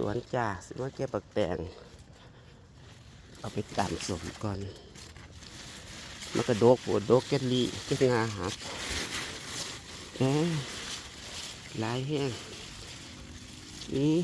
สวนจ้าสิว่าแก็บบักแตงเอาไปตำสมก่อนมันก็โดกปวดโดกเกลีเกลงาหักเอ้ยหลายแห้งนี่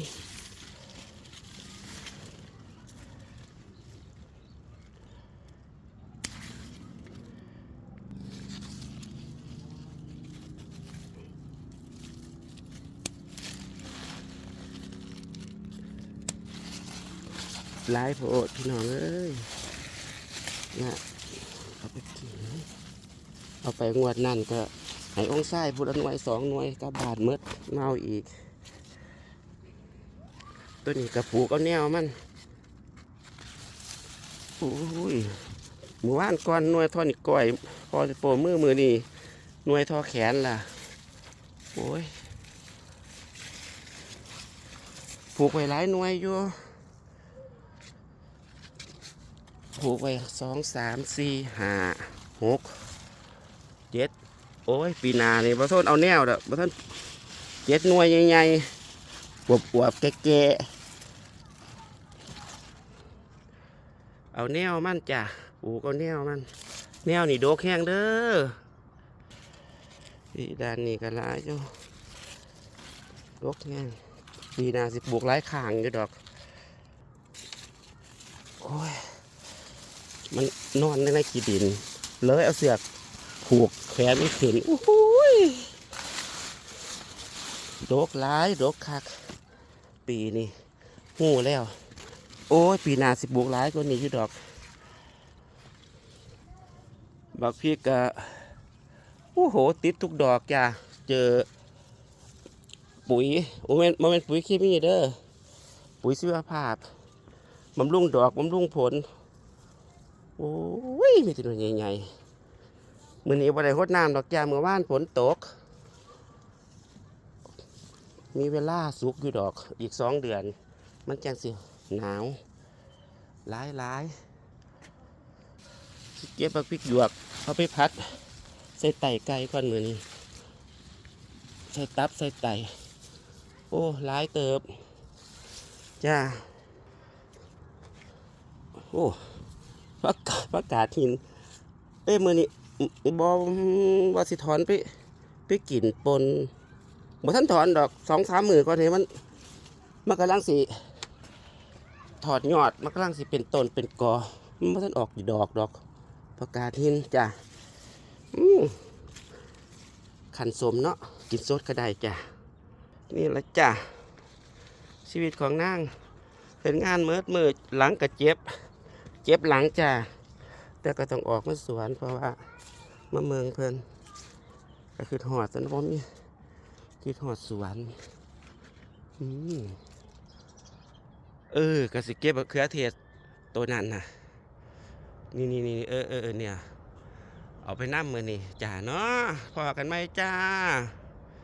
หลายโพดพี่น้องเอ้ยนี่ยเอาไปกินเอาไปงวดนั่นก็ให้องค์ไส้พุทธหน่วยสองหน่วยก็บาทหมดเมาอีก ตัวนี้กระปูก็แนวมันโอ้ยหมู่บ้านก่อนหน่วยทอนี่ก้อย พอโปรมือมือนี่หน่วยทอแขนล่ะ โอ้ยผูกไว้หลายหน่วยอยู่ ผูกไว้สองสามสี่ห้าหกเจ็ดโอ้ย ปีนานี่บ่ทนเอาแนวเด้อบ่ทนเจ็ดหน่วยใหญ่ๆอวบวบๆแก่ๆเอาแนวมันจ้ะปูก็แนวมัน แนวนี่โดกแห้งเด้อพี่ด้านนี้ก็ลายอยู่โดกแห้งปีนาสิปลูกหลายข้างอยู่ดอก โอ้ย มันนอนในขี้ดิน เลยเอาเสือกผูกแขนมันขึ้นโอ้โหโดกหลายโดกคัก ปีนี้หูแล้ว โอ้ย ปีหนาสิบวกหลายกว่านี้อยู่ดอก บักพี่กะโอ้โห ติดทุกดอกจ้ะเจอ ปุ๋ยโอ้แม่นมันเป็นปุ๋ยเคมีเด้อปุ๋ยชีวภาพบำรุงดอกบำรุงผล โอ้ยมีแตัวใหญ่ๆมื้อนี้บ่ได้รดน้ำดอกจ้าเมื่อวานฝนตก มีเวลาสุกอยู่ดอกอีกสองเดือน มันจังสิหนาวหลายหลายเก็บพริกหยวกเอาไปพัด ใส่ไต่ไก่ก่อนมือนี้ใส่ตับใส่ไต่โอ้หลายเติบจ้าโอ้ ประกาศประกาศหินเอ้ยมือนี้บอว่าสิถอนไปไปกินปนบ่ท่านถอนดอกสองสามหมือก่อนเห็นมันมันกำลังสิถอดยอดมันกำลังสิเป็นต้นเป็นกอมันบ่ท่านออกดอกดอกประกาศหินจ้ะอืมขันสมเนาะกินสดก็ได้จ้ะนี่ละจ้ะชีวิตของนางเป็นงานเมิดมืดหลังกระเจ็บ เจ็บหลังจ้ะแต่ก็ต้องออกมาสวนเพราะว่ามาเมืองเพิ่นก็คือหอดสันพมีคือหอดสวนอืมเออกสิเก็บมะเขือเทศตัวนั้นนะนี่นี่นี่เออเออเออเนี่ย เอาไปน้ำมือนี่จ้าเนาะพอกันไหมจ้า